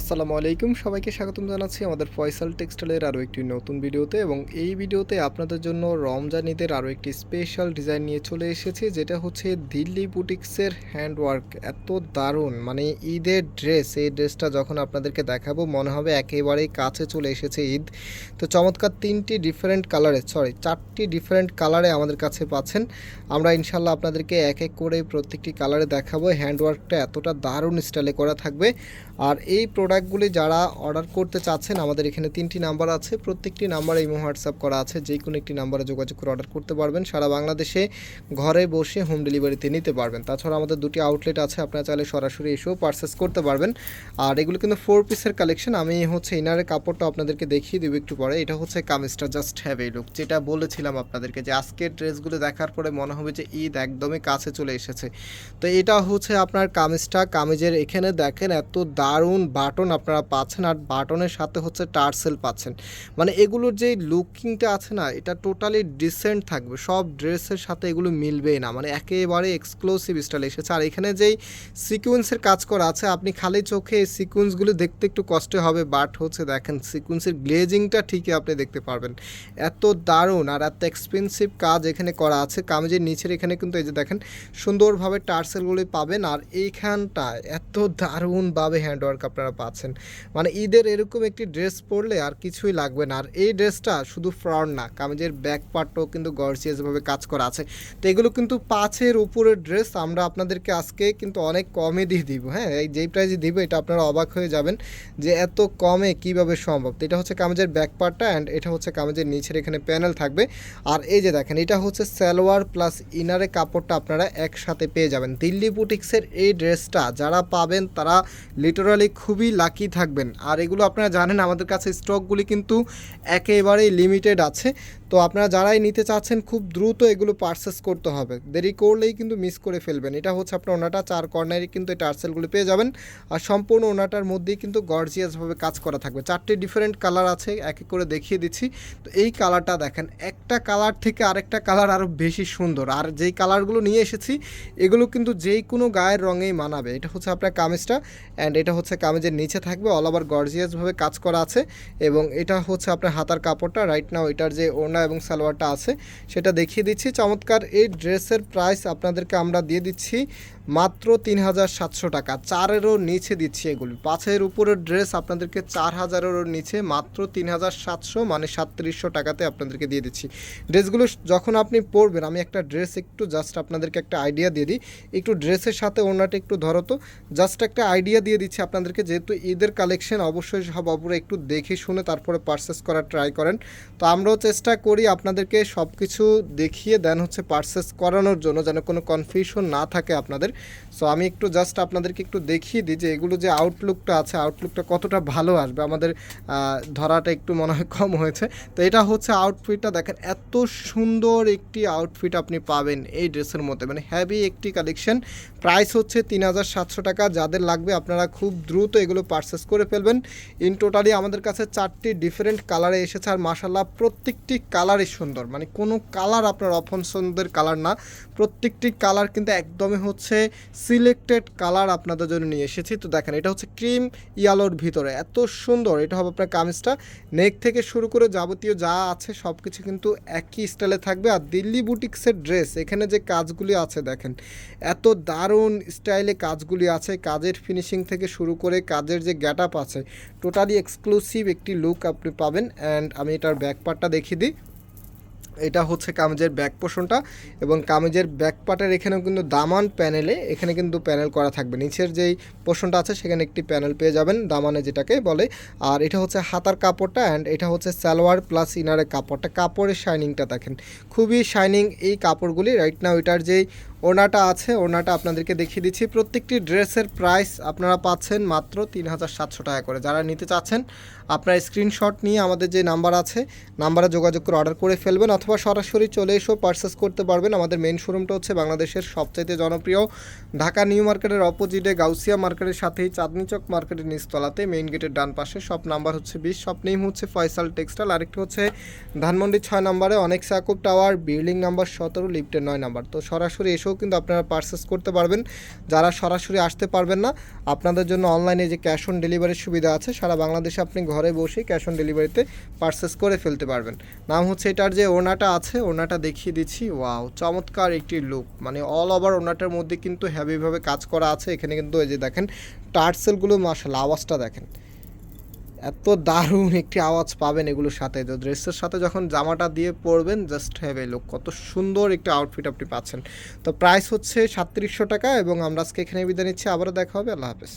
আসসালামু আলাইকুম। সবাইকে স্বাগতম জানাচ্ছি আমাদের ফয়সাল টেক্সটাইলের আরও একটি নতুন ভিডিওতে এবং এই ভিডিওতে আপনাদের জন্য রমজান ঈদের আরও একটি স্পেশাল ডিজাইন নিয়ে চলে এসেছে, যেটা হচ্ছে দিল্লি বুটিক্সের হ্যান্ডওয়ার্ক এত দারুণ মানে ঈদের ড্রেস এই ড্রেসটা যখন আপনাদেরকে দেখাবো, মনে হবে একেবারেই কাছে চলে এসেছে ঈদ। তো চমৎকার তিনটি ডিফারেন্ট কালারে সরি চারটি ডিফারেন্ট কালারে আমাদের কাছে পাচ্ছেন। আমরা ইনশাল্লাহ আপনাদেরকে এক এক করে প্রত্যেকটি কালারে দেখাবো। হ্যান্ডওয়ার্কটা এতটা দারুণ স্টাইলে করা থাকবে। আর এই প্রোডাক্টগুলি যারা অর্ডার করতে চাচ্ছেন, আমাদের এখানে তিনটি নাম্বার আছে। প্রত্যেকটি নাম্বারে ইমো, হোয়াটসঅ্যাপ করা আছে। যে কোনো একটি নাম্বারে যোগাযোগ করে অর্ডার করতে পারবেন। সারা বাংলাদেশে ঘরে বসে হোম ডেলিভারিতে নিতে পারবেন। তাছাড়া আমাদের দুটি আউটলেট আছে, আপনারা চাইলে সরাসরি এসেও পারচেস করতে পারবেন। আর এগুলো কিন্তু ফোর পিসের কালেকশন আমি হচ্ছে ইনারের কাপড়টা আপনাদেরকে দেখিয়ে দেবো একটু পরে। এটা হচ্ছে কামিজটা জাস্ট হ্যাভ এই লুক যেটা বলেছিলাম আপনাদেরকে যে আজকের ড্রেসগুলো দেখার পরে মনে হবে যে ঈদ একদমই কাছে চলে এসেছে। তো এটা হচ্ছে আপনার কামিজটা কামিজের। এখানে দেখেন এত দারুণ বাটন আপনারা পাচ্ছেন আর বাটনের সাথে হচ্ছে টার্সেল পাচ্ছেন। মানে এগুলোর যে লুকিংটা আছে না, এটা টোটালি ডিসেন্ট থাকবে। সব ড্রেসের সাথে এগুলো মিলবেই না। মানে একেবারে এক্সক্লুসিভ স্টাইল এসেছে। আর এখানে যেই সিকুয়েন্সের কাজ করা আছে, আপনি খালি চোখে এই সিকুয়েন্সগুলো দেখতে একটু কষ্ট হবে, বাট হচ্ছে দেখেন সিকুয়েন্সের গ্লেজিংটা ঠিকই আপনি দেখতে পারবেন। এত দারুণ আর এত এক্সপেন্সিভ কাজ এখানে করা আছে। কামিজের নিচের এখানে কিন্তু এই যে দেখেন, সুন্দরভাবে টার্সেলগুলি পাবেন। আর এইখানটায় এত দারুণভাবে হ্যান্ডওয়ার্ক আপনারা পাচ্ছেন। মানে ঈদের এরকম একটি ড্রেস পরলে আর কিছুই লাগবে না। আর এই ড্রেসটা শুধু ফ্রন্ট না, কামিজের ব্যাক পার্টটাও কিন্তু গর্জিয়াসভাবে কাজ করা আছে। তো এগুলো কিন্তু পাঁচের উপরের ড্রেস আমরা আপনাদেরকে আজকে কিন্তু অনেক কমে দিয়ে দিব হ্যাঁ? এই যেই প্রাইসে দিব, এটা আপনারা অবাক হয়ে যাবেন যে এত কমে কীভাবে সম্ভব। তো এটা হচ্ছে কামিজের ব্যাক পার্টটা অ্যান্ড এটা হচ্ছে কামিজের নিচের এখানে প্যানেল থাকবে। আর এই যে দেখেন, এটা হচ্ছে সালোয়ার প্লাস ইনারে কাপড়টা আপনারা একসাথে পেয়ে যাবেন। দিল্লি বুটিক্সের এই ড্রেসটা যারা পাবেন, তারা লিটারালি খুবই লাকি থাকবেন। আর এগুলো আপনারা জানেন, আমাদের কাছে স্টকগুলি কিন্তু একেবারেই লিমিটেড আছে। তো আপনারা যারাই নিতে চাচ্ছেন, খুব দ্রুত এগুলো পারচেস করতে হবে। দেরি করলেই কিন্তু মিস করে ফেলবেন। এটা হচ্ছে আপনার ওনাটা, চার কর্নারে কিন্তু এই টার্সেলগুলো পেয়ে যাবেন। আর সম্পূর্ণ ওনাটার মধ্যেই কিন্তু গর্জিয়াসভাবে কাজ করা থাকবে। চারটে ডিফারেন্ট কালার আছে, এক এক করে দেখিয়ে দিচ্ছি। তো এই কালারটা দেখেন, একটা কালার থেকে আরেকটা কালার আরও বেশি সুন্দর। আর যেই কালারগুলো নিয়ে এসেছি, এগুলো কিন্তু যেই কোনো গায়ের রঙেই মানাবে। এটা হচ্ছে আপনার কামিজটা অ্যান্ড এটা হচ্ছে কামিজের নিচে থাকবে অল ওভার গর্জিয়াসভাবে কাজ করা আছে এবং এটা হচ্ছে আপনার হাতার কাপড়টা। রাইট নাও এটার যে ওড়না এবং সালোয়ারটা আছে, সেটা দেখিয়ে দিচ্ছি। চমৎকার এই ড্রেসের প্রাইস আপনাদেরকে আমরা দিয়ে দিচ্ছি মাত্র তিন হাজার সাতশো টাকা। চারেরও নিচে দিচ্ছি এগুলি। পাঁচের উপরের ড্রেস আপনাদেরকে চার হাজারেরও নিচে মাত্র তিন হাজার সাতশো মানে সাতত্রিশশো টাকাতে আপনাদেরকে দিয়ে দিচ্ছি। ড্রেসগুলো যখন আপনি পরবেন, আমি একটা ড্রেস একটু জাস্ট আপনাদেরকে একটা আইডিয়া দিয়ে দিই। একটু ড্রেসের সাথে ওনাটা একটু ধরো তো। জাস্ট একটা আইডিয়া দিয়ে দিচ্ছি আপনাদেরকে, যেহেতু ঈদের কালেকশন অবশ্যই সব অপরে একটু দেখে শুনে তারপরে পারচেস করার ট্রাই করেন। তো আমরাও চেষ্টা করি আপনাদেরকে সব কিছু দেখিয়ে দেন হচ্ছে পারচেস করানোর জন্য, যেন কোনো কনফিউশন না থাকে আপনাদের। সো আমি একটু জাস্ট আপনাদেরকে একটু দেখিয়ে দিই যে এগুলো যে আউটলুকটা আছে আউটলুকটা কতটা ভালো আসবে? আমাদের ধরাটা একটু মনে হয় কম হয়েছে। তো এটা হচ্ছে আউটফিটটা দেখেন, এত সুন্দর একটি আউটফিট আপনি পাবেন এই ড্রেসের মধ্যে। মানে হ্যাভি একটি কালেকশন প্রাইস হচ্ছে তিন হাজার সাতশো টাকা। যাদের লাগবে আপনারা খুব দ্রুত এগুলো পারচেস করে ফেলবেন। ইন টোটালি আমাদের কাছে চারটি ডিফারেন্ট কালারে এসেছে আর মাসাল্লাহ প্রত্যেকটি কালারই সুন্দর। মানে কোনো কালার আপনার অপছন্দের কালার না। প্রত্যেকটি কালার কিন্তু একদমই হচ্ছে সিলেক্টেড কালার আপনাদের জন্য নিয়ে এসেছি। তো দেখেন, এটা হচ্ছে ক্রিম ইয়ালোর ভিতরে। এত সুন্দর, এটা হবে আপনার কামিজটা। নেক থেকে শুরু করে যাবতীয় যা আছে সব কিছু কিন্তু একই স্টাইলে থাকবে। আর দিল্লি বুটিক্সের ড্রেস এখানে যে কাজগুলি আছে দেখেন, এত দারুণ স্টাইলে কাজগুলি আছে। কাজের ফিনিশিং থেকে শুরু করে কাজের যে গ্যাট আছে টোটালি এক্সক্লুসিভ একটি লুক আপনি পাবেন। অ্যান্ড আমি এটার ব্যাক পার্টটা দেখিয়ে দিই। এটা হচ্ছে কামিজের ব্যাক পোষণটা এবং কামিজের ব্যাক পার্টের এখানেও কিন্তু দামান প্যানেলে এখানে কিন্তু প্যানেল করা থাকবে। নিচের যেই পোষণটা আছে, সেখানে একটি প্যানেল পেয়ে যাবেন দামানে যেটাকে বলে। আর এটা হচ্ছে হাতার কাপড়টা অ্যান্ড এটা হচ্ছে সালোয়ার প্লাস ইনারের কাপড়টা। কাপড়ের শাইনিংটা দেখেন। খুবই শাইনিং এই কাপড়গুলি। রাইট নাও এটার যেই ওনাটা আছে ওনাটা আপনাদেরকে দেখিয়ে দিচ্ছি। প্রত্যেকটি ড্রেসের প্রাইস আপনারা পাচ্ছেন মাত্র তিন হাজার সাতশো টাকা করে। যারা নিতে চাচ্ছেন, আপনার স্ক্রিনশট নিয়ে আমাদের যে নাম্বার আছে নাম্বারে যোগাযোগ করে অর্ডার করে ফেলবেন অথবা অথবা সরাসরি চলে এসেও পারচেস করতে পারবেন। আমাদের মেন শোরুমটা হচ্ছে বাংলাদেশের সবচাইতে জনপ্রিয় ঢাকা নিউ মার্কেটের অপোজিটে গাউসিয়া মার্কেটের সাথেই চাঁদনি চক মার্কেটের নিচতলাতে মেইন গেটের ডান পাশে। শপ নাম্বার হচ্ছে বিশ শপ নেম হচ্ছে ফয়সাল টেক্সটাইল আরেকটি হচ্ছে ধানমন্ডি ছয় নম্বরে অনেক সাকুব টাওয়ার বিল্ডিং নাম্বার সতেরো লিফটের নয় নাম্বার তো সরাসরি এসেও কিন্তু আপনারা পারচেস করতে পারবেন। যারা সরাসরি আসতে পারবেন না, আপনাদের জন্য অনলাইনে যে ক্যাশ অন ডেলিভারির সুবিধা আছে, সারা বাংলাদেশে আপনি ঘরে বসেই ক্যাশ অন ডেলিভারিতে পারচেস করে ফেলতে পারবেন। নাম হচ্ছে এটার যে ওনাটা আছে, ওনাটা দেখিয়ে দিচ্ছি। ওয়াও, চমৎকার একটি লুক মানে অল ওভার ওনাটার মধ্যে কিন্তু হ্যাভিভাবে কাজ করা আছে। এখানে কিন্তু এই যে দেখেন, টার্সেলগুলো মাসাল আওয়াজটা দেখেন। এত দারুণ একটি আওয়াজ পাবেন এগুলোর সাথে। তো ড্রেসের সাথে যখন জামাটা দিয়ে পরবেন জাস্ট হ্যাভ এ লুক কত সুন্দর একটা আউটফিট আপনি পাচ্ছেন। তো প্রাইস হচ্ছে সাতত্রিশশো টাকা এবং আমরা আজকে এখানে বিদায় নিচ্ছি। আবারও দেখা হবে। আল্লাহ হাফেজ।